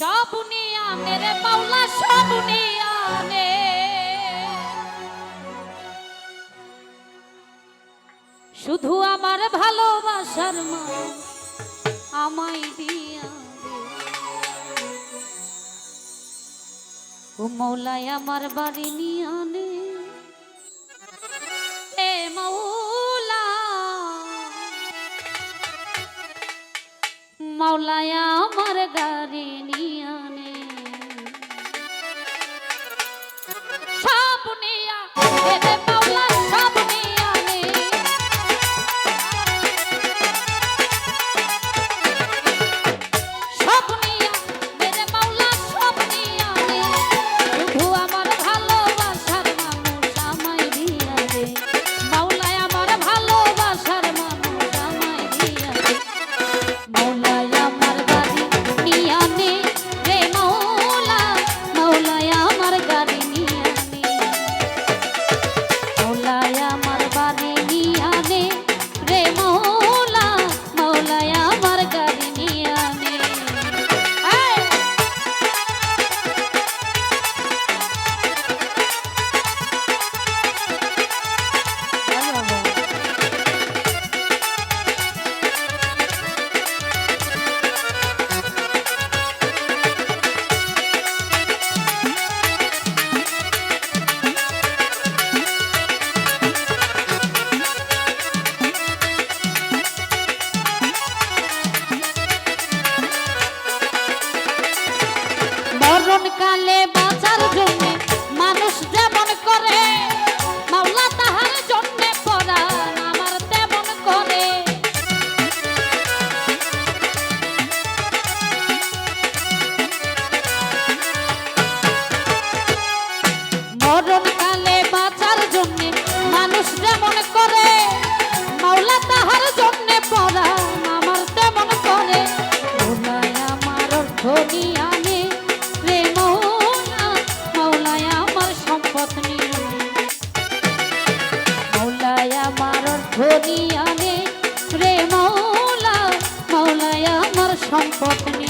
সবুনিয়া শুধু আমার ভালোবাসার মানুষ আমায় দিয়া মৌলাই আমার বাড়ি নিয়ে আনে। আমার গাড়ি ধনিয়ানে রে মৌলা মৌলায় আমার সম্পদ নিয়ে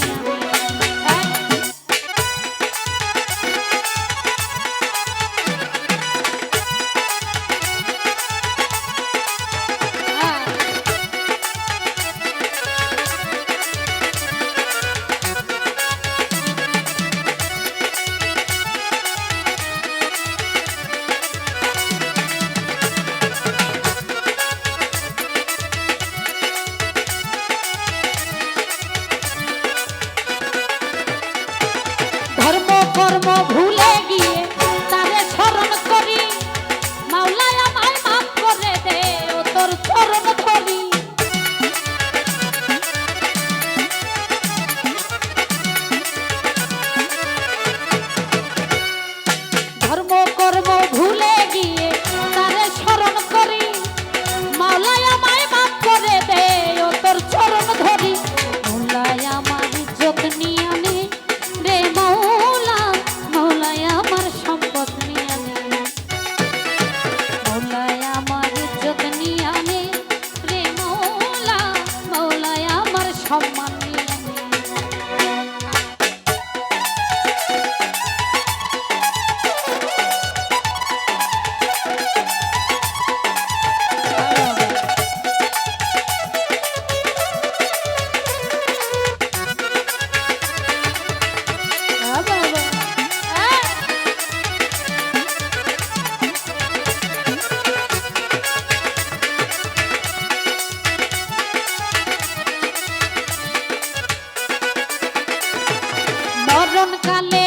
ধর্ম ভূ মরণ কালে